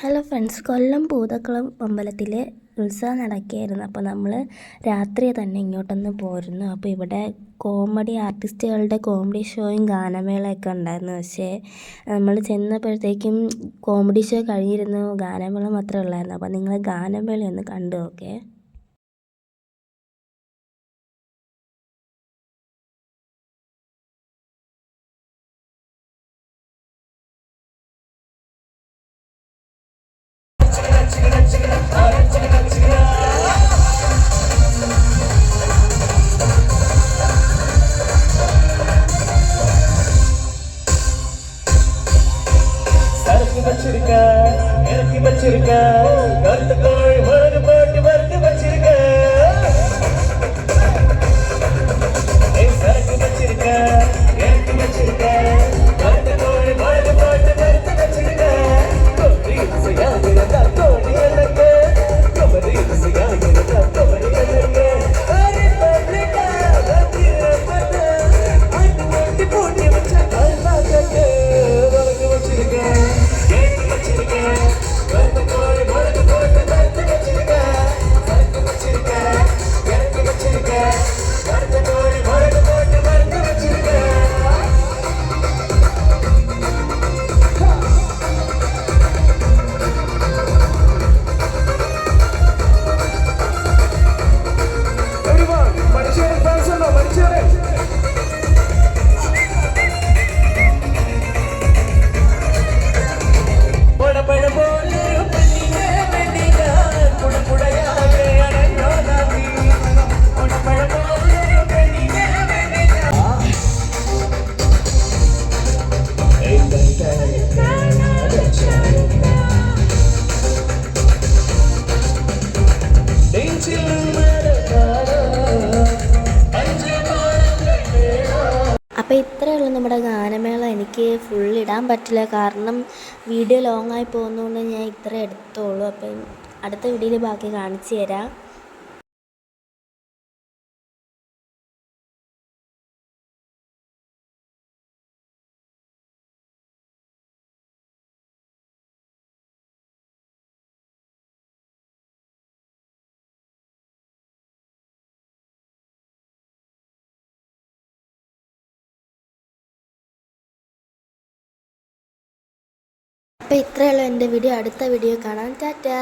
Hello friends കൊല്ലം പൂതക്കുളം അമ്പലത്തിൽ ഉത്സവം നടക്കുകയായിരുന്നു. അപ്പോൾ നമ്മൾ രാത്രി തന്നെ ഇങ്ങോട്ടൊന്ന് പോരുന്നു. അപ്പോൾ ഇവിടെ കോമഡി ആർട്ടിസ്റ്റുകളുടെ കോമഡി ഷോയും ഗാനമേളയൊക്കെ ഉണ്ടായിരുന്നു. പക്ഷേ നമ്മൾ ചെന്നപ്പോഴത്തേക്കും കോമഡി ഷോ കഴിഞ്ഞിരുന്നു ഗാനമേള മാത്രമേ ഉള്ളായിരുന്നു. അപ്പോൾ നിങ്ങൾ ഗാനമേള ഒന്ന് കണ്ടു നോക്കേ. சரக்கு வச்சிருக்க இறக்கி வச்சிருக்க கருத்து അപ്പോൾ ഇത്രയേ ഉള്ളൂ നമ്മുടെ ഗാനമേള എനിക്ക് ഫുൾ ഇടാൻ പറ്റില്ല. കാരണം വീഡിയോ ലോങ്ങായി പോകുന്നതുകൊണ്ട് ഞാൻ ഇത്ര എടുത്തോളൂ അപ്പം അടുത്ത വീഡിയോയിൽ ബാക്കി കാണിച്ചു തരാം. അപ്പോൾ ഇത്രയുള്ള എന്റെ വീഡിയോ. അടുത്ത വീഡിയോ കാണാം. ടാറ്റാ.